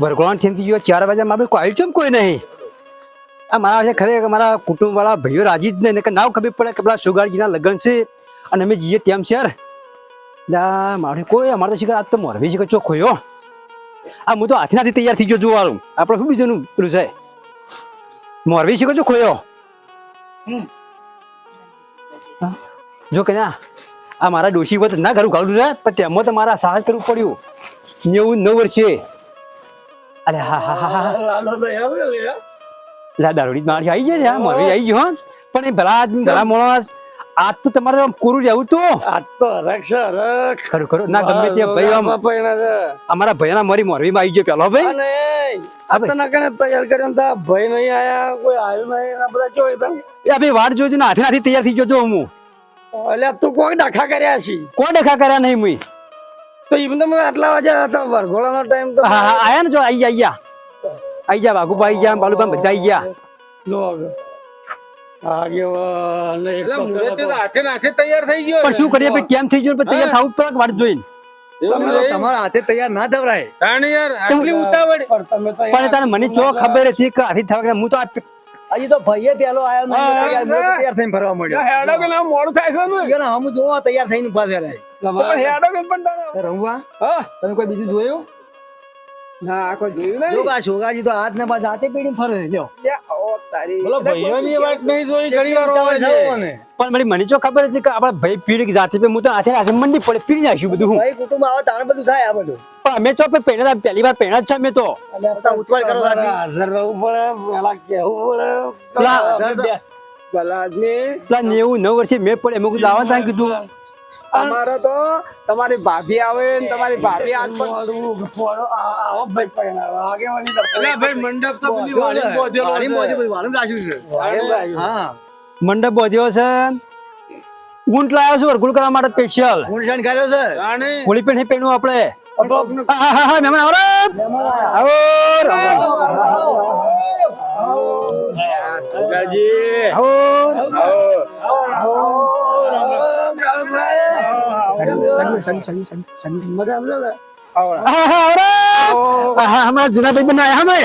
વરઘોડાનો ઠેમથી ગયો ચાર વાગ્યા મારે કોઈ આવ્યું કોઈ નહીં? આ મારા છે ખરેખર મારા કુટુંબવાળા ભાઈઓ રાજી જ નહીં કે ના ખબર પડે કે પેલા સુગાડજીના લગ્ન છે અને અમે જઈએ તેમ યાર લા, મારે કોઈ, અમારે તો શિકાર આજ તો મોરવી શીખર ચોખ્ખો યો આ હું તો હાથીનાથી તૈયાર થઈ ગયો જોવાનું આપણે શું બીજું પેલું છે? મોરવી શીખર ચોખ્ખો યો જો કે ના, આ મારા ડોશી વત ના ઘરું ગાળું છે, પણ તેમાં તો મારા સાહસ કરવું પડ્યું. નેવું, નવ વર્ષે. અરે હા હા હા હા. લા દારૂડી મારી આવી જાય હા મારી આવી ગયો હા. પણ એ ભલા ભલા માણસ આજ તો તમારે આમ કોરું રહેવું તો. આ તો રક્ષ રખ ખરું ખરું. ના ગમે તે ભાઈ આમ અમારા ભૈયાના મારી મોરવીમાં આવી ગયો પેલો ભાઈ. ભાઈ. આતના કને તૈયાર કર્યો તા ભાઈ નહીં આયા કોઈ આવ્યું નહીં આ બધા ચોય તમ એ ભાઈ જોજો ને હાથે હાથી તૈયાર થઈ ગયો જો હું. એટલે તું કોઈ ડખા કર્યા છે. કોણ દેખા કર્યા નહીં મુઈ? તો એમને મને આટલા વાગે હતા. વરઘોડાનો ટાઈમ તો હા હા આયા ને જો આઈ ગયા આઈ ગયા બાગુભા આઈ ગયા બાલુભાઈ બધા આઈ ગયા લો આગળ. આગેવાન ને એક એટલે તો મુરત તો પેલો તો- હાથે ને હાથે તૈયાર થઈ ગયો શું કરીએ? કેમ થઈ ગયું તૈયાર થવું જ પડે કે વાટ જોઈને? એવું છે? તમારા હાથે તૈયાર ના દવરાય યાર પણ તમે તો પણ તને મને જો ખબર હતી કે હાથી થવા હું તો હજી તો ભાઈએ પેલો આવ્યો તૈયાર થઈને ફરવા મળ્યો. હેડો કે ના મોડું થાય છે ને. હમ જોવા તૈયાર થઈને ઊભા થયા હેડો કે પણ તારો. રમવા? હા. તમે કોઈ બીજું જોયું? ના આ કોઈ જોયું જો નહીં છોકરાજી તો હાથ ને પાછ હાથે પેડી ફરે. લ્યો. બોલો ભાઈઓની વાત નહીં જોઈ ઘણી વાર હોય છે. પણ મને મને જો ખબર હતી કે આપણા ભાઈ પીડી જાતે પે હું તો હાથે હાથે મંડી પડે પીડી નાખ્યું બધું હું. ભાઈ કુટુંબ આવે તાણ બધું થાય આ બધું. પણ અમે તો પહેલા પહેલી વાર પહેલા જ છે અમે તો. બધા કરો. હાજર રહેવું પડે પેલા કેવું પડે. પેલા નેવું નવ વર્ષે મેં પડે મેં કીધું આવા ત્યાં કીધું. અમારે તો તમારી ભાભી આવે ને તમારી ભાભી આજ પણ આવો ભાઈ તો એટલે ભાઈ મંડપ તો બધી વાળી બોધેલો વાળી મોજે છે બધું વાળું રાખ્યું છે હા મંડપ બોધ્યો છે ઊંટ લાવ્યો છે વરઘોડ કરવા માટે સ્પેશિયલ ઊંટશાન કર્યો છે હોળી પેઠે પહેણું આપણે. હા હા હા મહેમાન આવો આવો આવો સંગ- સંગ- સંગ- સંગ- સંગ. મજા આવશે ને? હા હા આવો રે. હા હા હમણાં જૂના ભાઈ બના અમે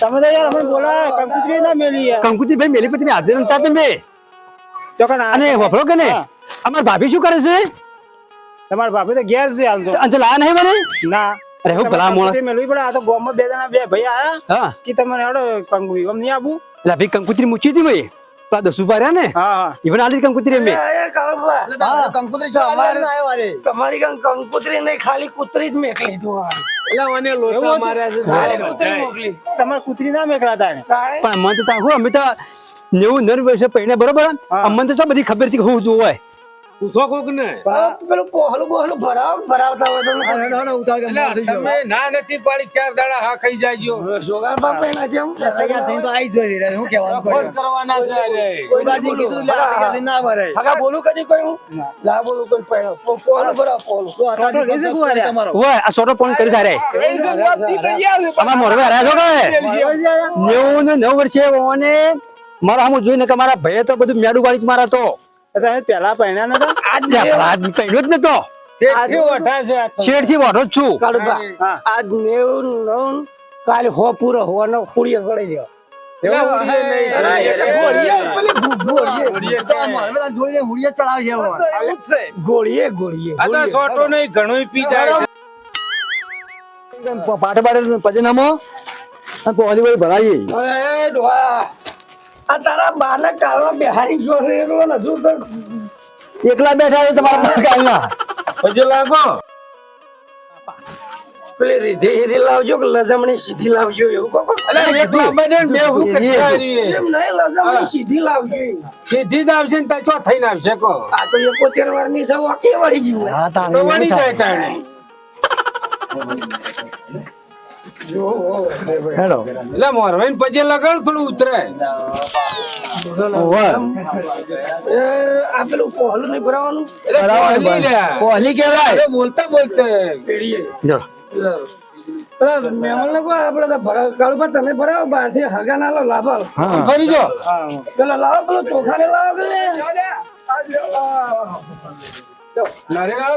તમે તો યાર અમે બોલા કંકુતરી ના મેલી યાર. કંકુતી ભાઈ મેલી પછી હાજર નતા તમે? ચોકન આ- અને વફરો કે ને અમાર ભાભી શું કરે છે? તમારા ભાભી તો ઘેર છે હાલ તો. અંતે લાયા નહીં મને? ના. અરે હું ભલા માણસ. કંકુતરી મેળવી પડે આ તો ગામમાં બે જણા બે ભાઈ આયા. કે તમને હેડો કંકુ એમ નહીં આપું? એટલે ભાઈ કંકુતરી મૂકી હતી ભાઈ? પેલા દસ રહ્યા ને? હા હા. even આલી કંકુતરી અમે કંકોત્રી? તમારી કંકુતરી નહીં ખાલી કુતરી જ મેકલી તું કુતરી મોકલી. ના મેકલાતા ને પણ મને તો અમે તો નેવું નર વર્ષે પહેણે બરોબર? અમને તો બધી ખબર છે કે હું જોવાય. પૂછો કોક ને. પેલું પોહલું બોહલું ભરાવ ભરાવતા હોય તો હેડો, હેડો, ઉતાર કે મોડું એટલે થઈ ગયું. તમે ના નથી પાડી ચાર દાડા હા ખાઈ જાજો સોગાર બાપા એના જેમ તૈયાર તો આવી જ જોઈએ રે. શું કહેવાનું ફોન? કરવાના છે કોઈ બાજી કીધું એટલે આ ના ભરે. હગા બોલું કદી કોઈ હું? ના. બોલું કોઈ પહેલો પોહલું ભરાવ પોહલું. તો પચાસ તમારો. ઓય આ સોટો ફોન કરી સારે. અમાર મોરવે હરાયા છો કે નેવું ને નવ વર્ષે ઓને મારા સામું જોઈને કે મારા ભાઈએ તો બધું મેડું વાળી જ મારા તો. તમે પેલા પહેણ્યા નતા? આજ પહેર્યો જ નતો. ઠેઠથી વઢા જ છું. કાળુબા આજ નેવું નવ કાલે હો પૂરો હોવાનો નહીં. અરે, એટલે ગોળીએ, ગોળીએ. ઉડીએ તો આ મોરબે તાન છોડી દે, હુડિયા જ ચડાવે છે હવે. આવું જ છે. ગોળીએ ગોળીએ આ તો સોટો નહીં ઘણું પી જાય પાટે પાટે પછી નમો. આ તારા બાના કાળમાં બિહારી ગયો છે હજુ તો એકલા બેઠા છે તમારા કાલના. હજુ લાગો. પેલી રીધી હીધી લાવજો કે લજમણી સીધી લાવજો એવું કહો એટલે એક લાંબા ને હું કેટલા એમ નહીં લજમણી સીધી લાવજો સીધી જ આવશે ને ત્યાં ચો થઈને આવશે કહો. આ તો એકોતેર વારની સૌ આખી વળી જીવ. હા, તો વળી જાય તાણે. હેડો. એટલે મોરવાઈને પછી લગાડ થોડું ઉતરે. આ પેલું પહોલું નહીં ભરાવાનું? બોલતા બોલતા. ભરાવ કાળુબા તમે ભરાવો બહારથી હગા ના લો લાભ ભરી જો. પેલા લાવો પેલો ચોખાને લાવો કે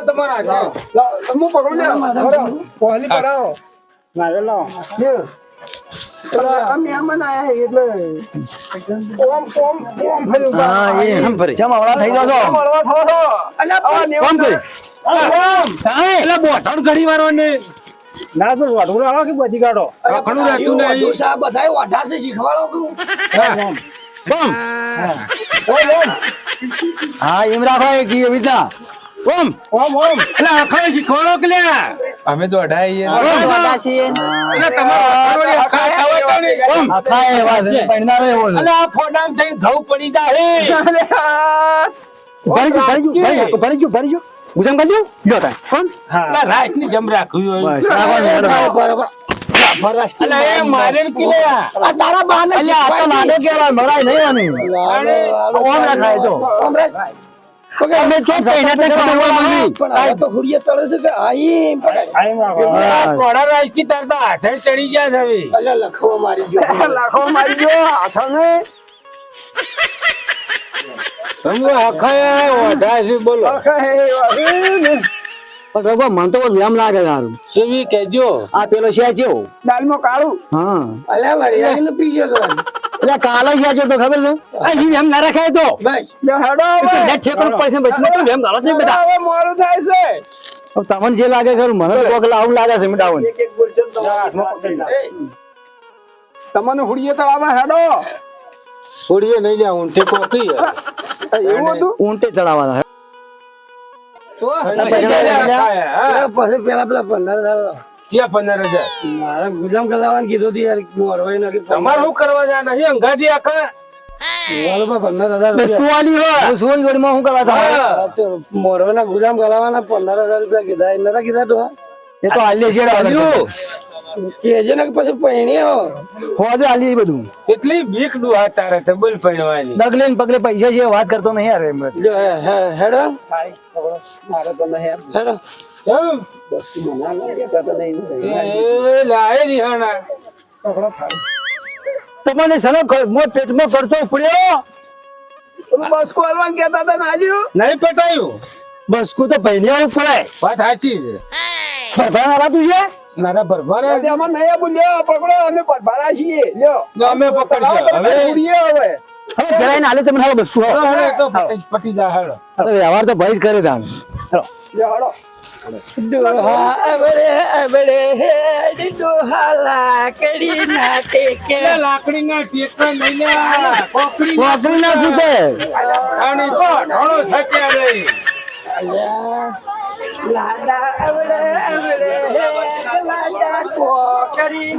તમારા ને પહોલી ભરાવો. ઓમ ઓમ ઓમ. ઊભા. હા એમ રાખો કી એવી રીતના. કોમ ઓમ ઓમ. એટલે શીખવાડો કે લ્યા? અમે તો અઢાઈ એવા છે. આ ફોડામ ઘઉં પડી જાય. ભરી ગયું ભરી ગયું ભરી ગયું ભરી ગયું ભરી ગુજામ કરજો. લ્યો તાય કોમ એટલે રાતની જમ રાખ્યું બસ ને ને. આ. તારા બાને અલ્યા લાડો મરાય નહીં ઓમ અમે ખબર તો હુડિયા ચડે છે કે આઈ આ કોડા રાજકી તાર તો હાથે ચડી ગયા છે હવે. અલ્યા લખવા મારી ગયો. લખવા મારી ગયો. હાથને. તમે અખાય ઓઢા છે બોલો. પણ રઘુ મને તો એમ લાગે સારું સેવી કહેજો. આ પેલો છે ચેવો દાલમાં કાળું. હા. અલ્યા વરિયાળી નું પીજો તો. એટલે કાલે છે ચેવો તો ખબર છે? આ એમ ના રાખાય તો? હેડો હવે. નેટ પૈસા બચી તો એમ ગાળો છે બધા? હવે મોડું થાય છે. તમને જે લાગે ખરું મને તો કોક આવું લાગે છે મીઠાવું. તમને હુડિયે તળાવમાં હેડો. હુડીએ નહીં લ્યા ઊંટે પોકી એવું હતું? ઊંટે ચડાવવાના. પછી પેલા પેલા પંદર હજાર. ક્યાં પંદર હજાર. મારા ગુલામ કલાવાનું કીધું હતું યાર મોરવાઈ નાખી તમારે શું કરવા જા નહીં અંગાથી આખા. હું કેટલી બીક ડુહા તારે તો બોલ પડવાની ડગલે ને પગલે પૈસા છે વાત કરતો નહીં હે હે હેડો. મારે તો નહીં હેડો. કેમ? તો નહીં એ લાય રિહાણા તમને સનો મો પેટમાં કરતો પડ્યો? બસકો કોલવાન કેતા હતા નાજુ નહીં પટાયું. બસકો તો પહેલી આવું પડાય વાત સાચી છે. ફરફરા વાળા તું છે? મારા ભરવાના તેમાં નહીં બોલ્યો પકડો અમે પરભારા છીએ લ્યો. અમે પકડ્યો હવે ઉડીએ હવે. હવે જરાઈને હાલે તમને હાલો બસકુ. હવે હવે તો પટી પટી જા હેડો અરે વ્યવહાર તો ભાઈ જ કરે તાણ. હેડો હેડ લાકડીના ટેકા નહીં કોકરી કોકરી નાખું છે લાડા આવડે આવડે લાડા કો કરી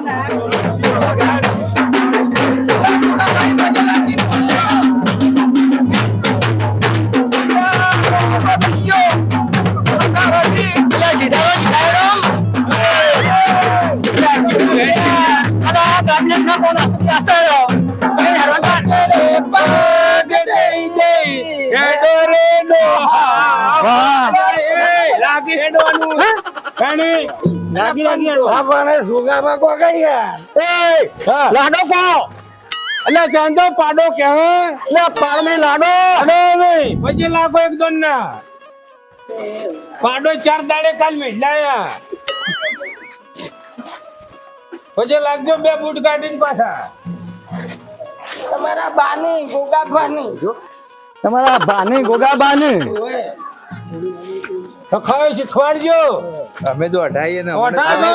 લાડો કો એટલે ચાંદો પાડો કેવો હે લે લાડો અરે નહીં પછી લાખો એક દોન પાડો ચાર દાડે કાલ મેળાયા પછી લાગજો બે બૂટ કાઢીને પાછા. તમારા બાની ગોગા બાની. તમારા બાની ગોગા બાની. ખાય શીખવાડજો અમે તો અઢાઈએ ને અમને ઓઢા દો.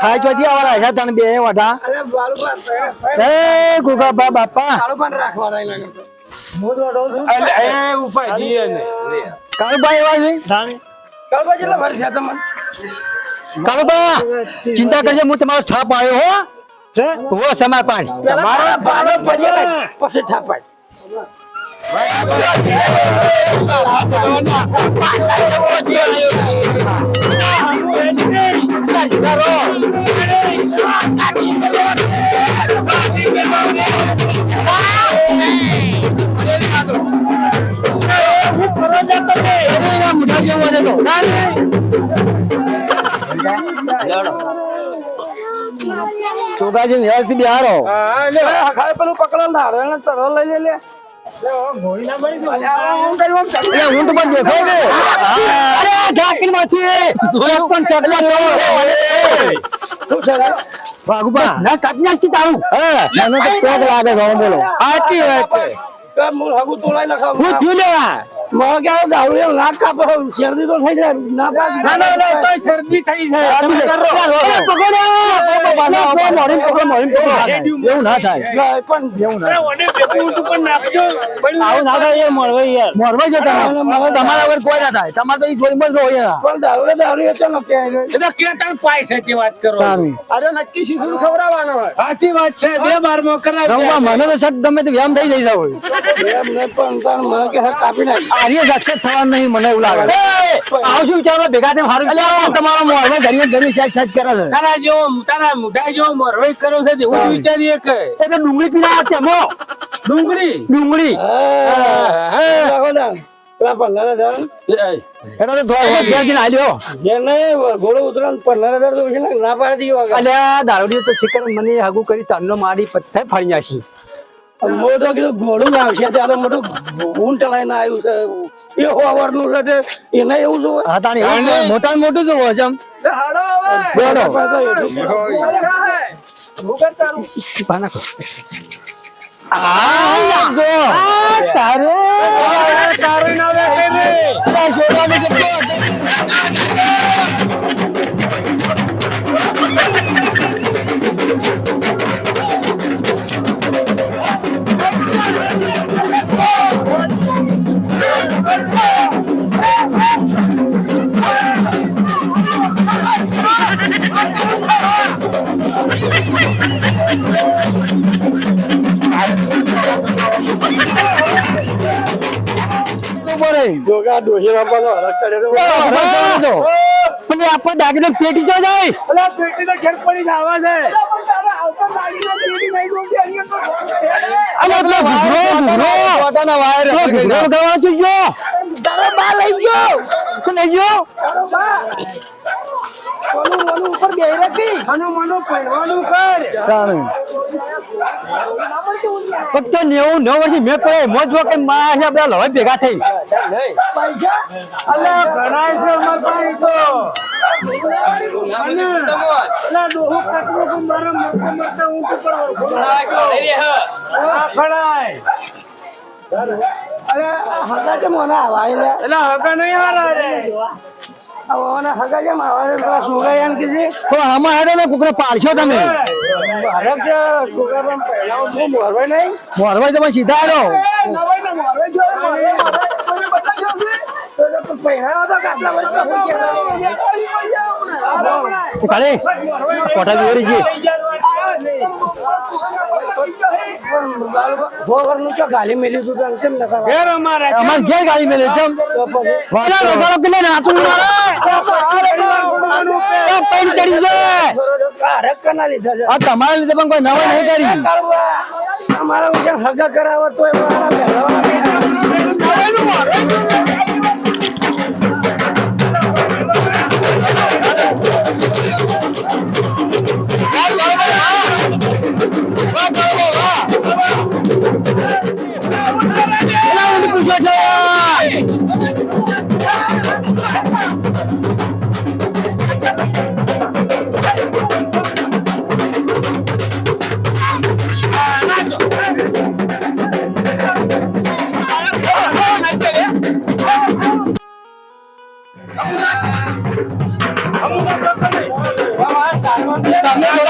ખાય ચોથી આવાના છે તને બે વઢા એ ગુગા બા બાપા. કાળુભાઈ એવા છે? કાલ પછી લે ભરશે તમને કાળો બા ચિંતા કરજો હું તમારો છાપ આવ્યો હો. હો સમા પાણી તમારા બાળો પછી લે, પછી ઠાપાય એના મુઠા જેવું છે ચોગાજી વ્યવસ્થિત બિહારો. હા. ખાય પેલું પકડેલ ધારે તરો લઈ લે ઊંટ પર દેખાય કે અરે ઢાંકીમાંથી જોયું પણ શું છે ના કાપી નાખતી તારું હા મને તો કોક લાગે છે બોલો. સાચી વાત છે. હું હગું તોડાઈ નાખાવું. હું થયું લેવા મને કહેવાય દારૂ નાક કાપો, શેરડી તો થઈ જાય. ના ના ના ના તો શરદી થઈ છે તમે કરો એવું ના થાય. પણ એવું ના. ઓને ભેગું ઊંટ ઉપર નાખજો. આવું ના થાય યાર મળવે યાર. મળવે છે તમે. તમારા વગર કોઈ ના થાય. તમારે તો ઈ થોડી મત રહો યાર. પણ દારૂ દારૂ એ તો નક્કી એ તો કેતન પાય છે તે વાત કરો. અરે નક્કી શીશું ખવડાવવાનો સાચી વાત છે બે બારમાં રઘુબા, મને તો શક ગમે તે વ્યાયામ થઈ જાય હોય. એમ પણ તાર મને કે કાપી નાખ. આર્ય સાક્ષાત થવાનું નહીં મને એવું લાગે. આવશું વિચારો ભેગા એટલે આ તમારા મોઢે ઘડીએ ઘડીએ સાચ સાચ કરે છે. તારા જો તારા મુઢા જેવો મરવાઈ કરો છે એવું વિચારીએ કે. એટલે ડુંગળી પીના તેમો ડુંગળી? ડુંગળી. પેલા પંદર હજાર. એનો તો થોડો ઘેર જઈને આલ્યો. જે ઘોડો ઉતરણ પંદર હજાર તો પછી ના પાડી દીધો. અલ્યા દારૂડી તો શિકર મને હાગુ કરી તાંડો મારી પથ્થર ફાડી નાખી. મોટો કીધું ઘોડું ના આવશે ત્યારે મોટું ઊંટ લઈને આવ્યું છે. એ હોવરનું છે તે. એને એવું જોવે હા એવું જ મોટા મોટું જોવો છે આમ. બેડો. પા નાખો આ જો. તારે તારું નામ રાખે રે આ છોકરાને રહી. જોગા ડોશી બાપાનો હરખ કર્યો તો. ચાલો, ઊભો થવાનો છો. પણ આપણે દાગીનો પેટી જો જાય? અલા પેટી તો ઘેર પડી જ આવા છે. તું લઈ ગયો. તું લઈ ગયો? ઓલું ઓલું ઉપર બેહી રાખી મનુ મનુ પહેરવાનું કર. તાણે. ફક્ત નેવું નવ વર્ષ મેં પડે મોજ જો કે માં બધા લવાઈ ભેગા થઈ. પૈસા? અલા છે અમાર પાસે તો. અલા તો ઊંટ ઉપર અરે હગા કેમ મને આવા એટલે હગા નહીં હારા રે આવા આવા પાડશો તમે. મોરવાઈ તમે સીધા કાલે કોઠા જોડી છે? ગોવરનું તો ગાલી મેલી તું તને કેમ ઘેર અમારા અમાર ઘેર ગાલી મેલી ચમ પેલા વગાડો કે ના નાતું મારે? પૈન ચડી છે. હરખ લીધા છે. આ તમારા લીધે પણ કોઈ નવાઈ નહીં કરી. કાળુઆ, અમારા હગા કરાવો તોય મારા પહેરવાના નહીં. પૂછો છે તમે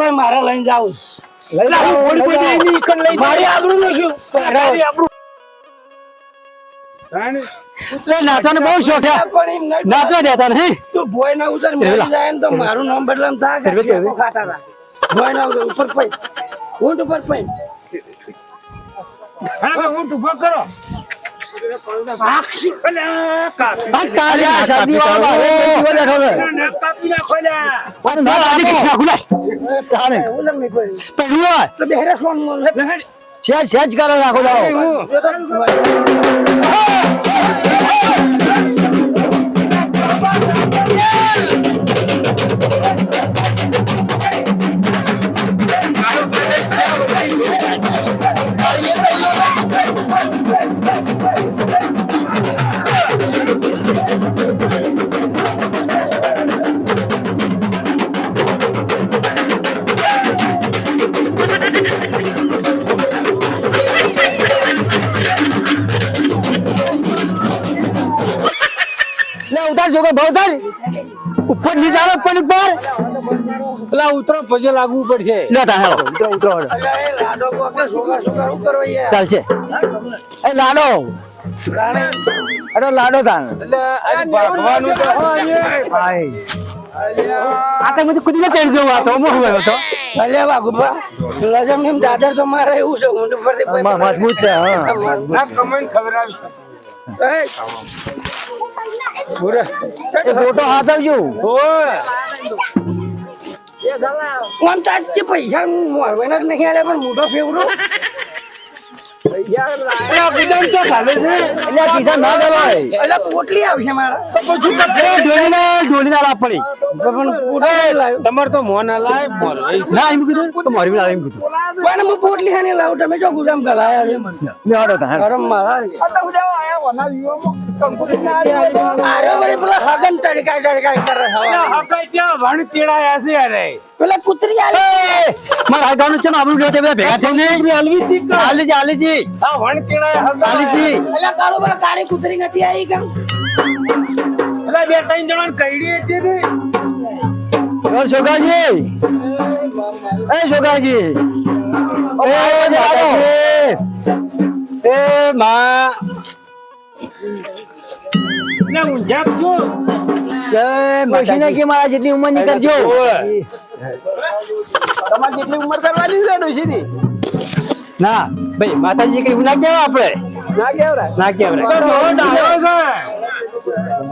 લઈ મારે લઈને જાઉં. મારી આબરૂ નું શું? આબરૂ. એટલે બહુ શોખ નાચવા દેતા નહીં તું ભોય ના ઉતર મરી જાય ને તો મારું નામ બદલામ થાય. ખાતા હતા. ભોય ના ઉતર ઉપર પઈ ઊંટ ઉપર પઈ હા હું ઊભો કરો. આખી અલ્યા, આ શરદી વાળો જીવો. કાપી નાખો. પણ ના તાણે. કોઈ. પહેલું તો બેહરે સોન સેજ કરે રાખો દાડો. પેલા લાગવું પડશે. લે તા હેલો. ઉતરો ઉતરો એ લાડો કોકે સોગા સોગા શું કરવા યાર? ચાલશે. એ લાડો. રાણી. હેડો લાડો ભગવાનું તો હાય. આ તો બધું કુદીને ચડી જવું આ તો મોહ તો. લજમ નીમ દાદર તો મારે એવું છે મજબૂત છે હા. ના કમેન્ટ ખબર આવી એ. એ ફોટો હાથ આવજો આજ કે પૈસા મોરવાના જ નહીં આલે પણ મોટો ફેવરો. પોટલી આવશે મારા. ઢોલીને ઢોલીને આલાપ પડી. તમારે તો મોન હલાય મોર ના એમ કીધું તો મારી બી ના એમ કીધું. પણ હું પોટલી હાને લાવું તમે જો ગુજામ ગલાયા છે. હેડો તાણ હેડો. ગરમ મારા અરે વળી પેલા હગન તડકા તડકા કરે હવા. હકાઈ ત્યાં વણ તેડાયા છે અરે. પેલા કૂતરી આલી. મારા આ છે ને આપણું લેવા બધા ભેગા થઈને. હલવી આલીજી આલીજી આ વણ તેડાયા હકાઈ આલીજી એટલે કાળુબા કાળી કૂતરી નથી આવી કાં એટલે બે ત્રણ જણા કઈડી હતી ને ઓ છોકરાજી એ. એ મા ને ઊંઝા છો. જય કે મારા જેટલી ઉંમરની કરજો. તમારે જેટલી ઉંમર કરવાની છે ડોશીની ના ભાઈ માતાજી કઈ ના આપણે. ના કેવરા ના Yeah.